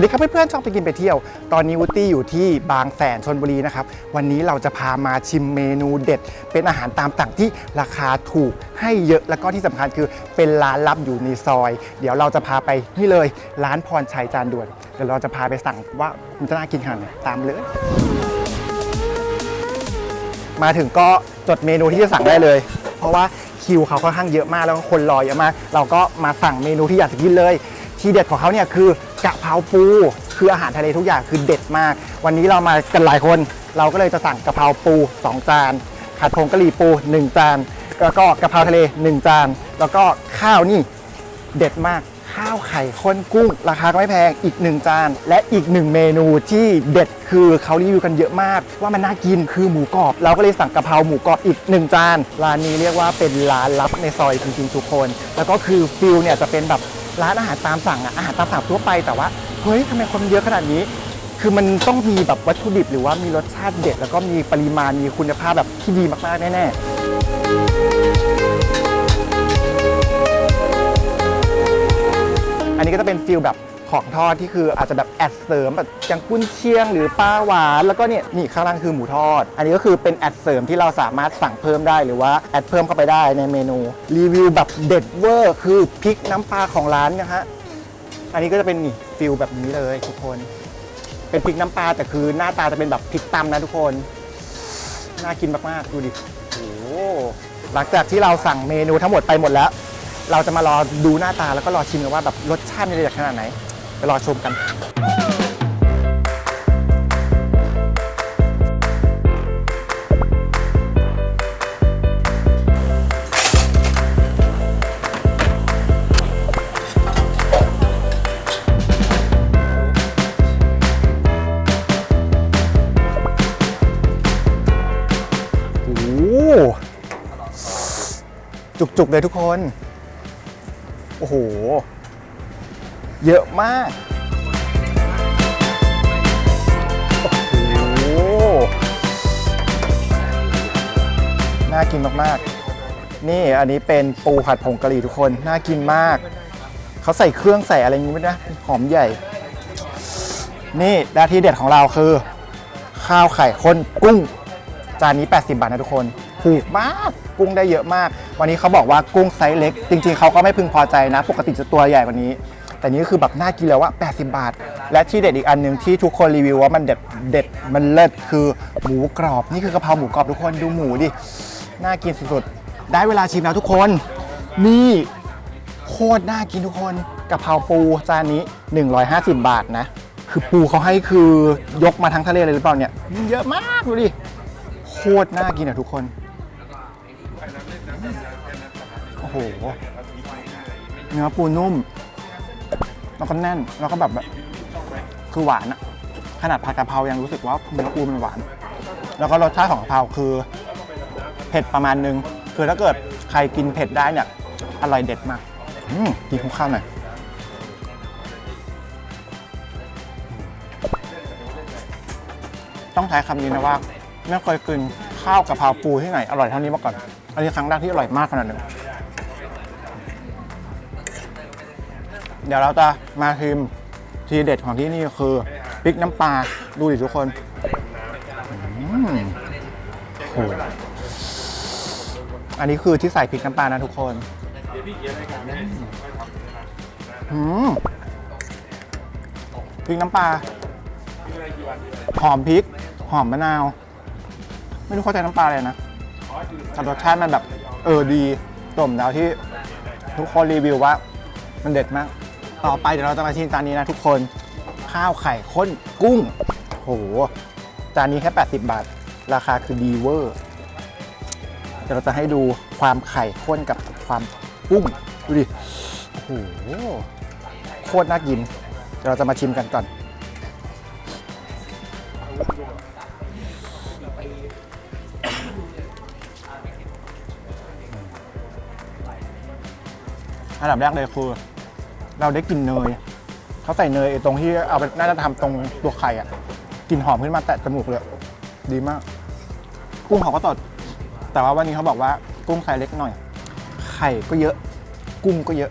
วัสดีครับเพื่อนๆชอบไปกินไปเที่ยว ตอนนี้วุตี้อยู่ที่บางแสนชนบุรีนะครับ วันนี้เราจะพามาชิมเมนูเด็ด เป็นอาหารตามสั่งที่ราคาถูกให้เยอะแล้วก็ที่สำคัญคือเป็นร้านลับอยู่ในซอย เดี๋ยวเราจะพาไปนี่เลยร้านพรชัยจานด่วนเดี๋ยวเราจะพาไปสั่งว่ามันจะน่ากินขนาดไหนตามเลย มาถึงก็จดเมนูที่จะสั่งได้เลย เพราะว่าคิวเขาค่อนข้างเยอะมากแล้วก็คนรอเยอะมากเราก็มาสั่งเมนูที่อยากจะกินเลย ทีเด็ดของเขาเนี่ยคือ กะเพราปูคืออาหารทะเลทุกอย่างคือเด็ดมาก วันนี้เรามากันหลายคน เราก็เลยจะสั่งกะเพราปู 2 จานผัดผงกะหรี่ปู 1 จาน แล้วก็กะเพราทะเล 1 จาน แล้วก็ข้าวนี่เด็ดมากข้าวไข่ข้นกุ้ง ราคาก็ไม่แพงอีกหนึ่งจาน และอีกหนึ่งเมนูที่เด็ดคือเขารีวิวกันเยอะมาก ว่ามันน่ากินคือหมูกรอบ เราก็เลยสั่งกะเพราหมูกรอบอีกหนึ่งจานร้านนี้เรียกว่าเป็นร้านลับในซอยจริงๆทุกคน แล้วก็คือฟิลเนี่ยจะเป็นแบบ ร้านอาหารตามสั่งอะอาหารตามสั่งทั่วไปแต่ว่าเฮ้ยทำไมคนเยอะขนาดนี้ คือมันต้องมีแบบวัตถุดิบหรือว่ามีรสชาติเด็ด แล้วก็มีปริมาณมีคุณภาพแบบที่ดีมากๆแน่ๆอันนี้ก็จะเป็นฟิลแบบ ของทอดที่คืออาจจะแบบแอดเสริมแบบจังกุ้นเชียงหรือปลาหวานแล้วก็เนี่ยนี่ข้างล่างคือหมูทอด อันนี้ก็คือเป็นแอดเสริมที่เราสามารถสั่งเพิ่มได้หรือว่าแอดเพิ่มเข้าไปได้ในเมนูรีวิวแบบเด็ดเวอร์คือพริกน้ำปลาของร้านนะฮะอันนี้ก็จะเป็นนี่ฟิลแบบนี้เลยทุกคน เป็นพริกน้ำปลาแต่คือหน้าตาจะเป็นแบบพริกตำนะทุกคนน่ากินมากๆดูดิโอ้หลังจากที่เราสั่งเมนูทั้งหมดไปหมดแล้ว เราจะมารอดูหน้าตาแล้วก็รอชิมกันว่าแบบรสชาติมันจะเด็ดขนาดไหน ไปรอชมกันโอ้โหจุกๆเลยทุกคน โอ้โห เยอะมากโอ้โหน่ากินมากๆ นี่อันนี้เป็นปูผัดผงกะหรี่ทุกคน น่ากินมาก เขาใส่เครื่องใส่อะไรอย่างนี้ไหมนะ หอมใหญ่ นี่หน้าที่เด็ดของเราคือ ข้าวไข่ข้นกุ้ง จานนี้ 80 บาทนะทุกคนถูกมากกุ้งได้เยอะมาก วันนี้เขาบอกว่ากุ้งไซส์เล็ก จริง ๆเขาก็ไม่พึงพอใจนะ ปกติจะตัวใหญ่กว่านี้ แต่นี้ก็คือแบบน่ากินแล้วว่า80 บาท และที่เด็ดอีกอันหนึ่งที่ทุกคนรีวิวว่ามันเด็ดเด็ดมันเลิศคือหมูกรอบ นี่คือกะเพราหมูกรอบทุกคนดูหมูดิ น่ากินสุดๆ ได้เวลาชิมแล้วทุกคน นี่โคตรน่ากินทุกคนกะเพราปูจานนี้ 150 บาทนะ คือปูเขาให้คือยกมาทั้งทะเลเลยหรือเปล่าเนี่ยเยอะมากดูดิโคตรน่ากินอะทุกคนโอ้โหเนื้อปูนุ่ม แล้วก็แน่นแล้วก็แบบแบบคือหวานอะขนาดผัดกะเพรายังรู้สึกว่าเนื้อปูมันหวาน แล้วก็รสชาติของกะเพราคือเผ็ดประมาณนึง คือถ้าเกิดใครกินเผ็ดได้เนี่ยอร่อยเด็ดมากอืมกินคู่ข้าวหน่อยต้องใช้คำนี้นะว่าไม่เคยกินข้าวกะเพราปูที่ไหนอร่อยเท่านี้มาก่อน อันนี้ครั้งแรกที่อร่อยมากขนาดหนึ่ง เดี๋ยวเราจะมาชิมทีเด็ดของที่นี่คือพริกน้ำปลาดูดิทุกคนอืมอันนี้คือที่ใส่พริกน้ำปลานะทุกคนอืมพริกน้ำปลาหอมพริก หอมมะนาว ไม่รู้เข้าใจน้ำปลาเลยนะแต่รสชาติมันแบบ เออดีสมแล้วที่ทุกคนรีวิวว่า มันเด็ดมาก ต่อไปเดี๋ยวเราจะมาชิมจานนี้นะทุกคนข้าวไข่ข้นกุ้งโหจานนี้แค่ 80 บาท ราคาคือดีเวอร์เดี๋ยวเราจะให้ดูความไข่ข้นกับความกุ้งดูดิโหโคตรน่ากินเดี๋ยวเราจะมาชิมกันก่อนอันดับแรกเลยคือ เราได้กลิ่นเนยเขาใส่เนยตรงที่เอาไปน่าจะทำตรงตัวไข่อะกลิ่นหอมขึ้นมาแตะจมูกเลยดีมาก กุ้งเขาก็สดแต่ว่าวันนี้เขาบอกว่ากุ้งไข่เล็กหน่อย ไข่ก็เยอะ กุ้งก็เยอะ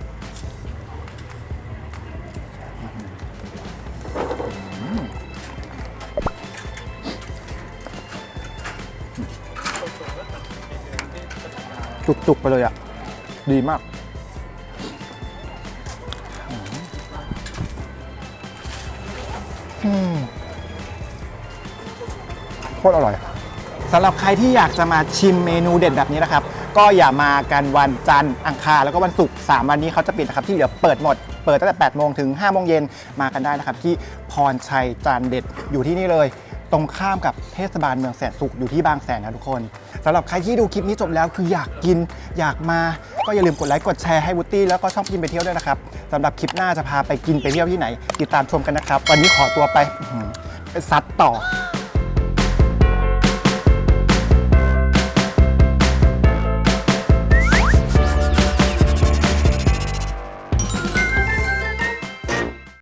จุกๆไปเลยอะ ดีมาก โคตรอร่อย สำหรับใครที่อยากจะมาชิมเมนูเด็ดแบบนี้นะครับ ก็อย่ามากันวันจันทร์อังคารแล้วก็วันศุกร์3วันนี้เขาจะปิดนะครับ ที่เหลือเปิดหมด เปิดตั้งแต่8โมงถึง5โมงเย็นมากันได้นะครับ ที่พรชัยจานเด็ดอยู่ที่นี่เลย ตรงข้ามกับเทศบาลเมืองแสนสุขอยู่ที่บางแสนนะทุกคนสำหรับใครที่ดูคลิปนี้จบแล้วคืออยากกินอยากมา ก็อย่าลืมกดไลค์กดแชร์ให้วุตี้แล้วก็ช่องกินไปเที่ยวด้วยนะครับสำหรับคลิปหน้าจะพาไปกินไปเที่ยวที่ไหน ติดตามชมกันนะครับ วันนี้ขอตัวไปไปซัดต่อ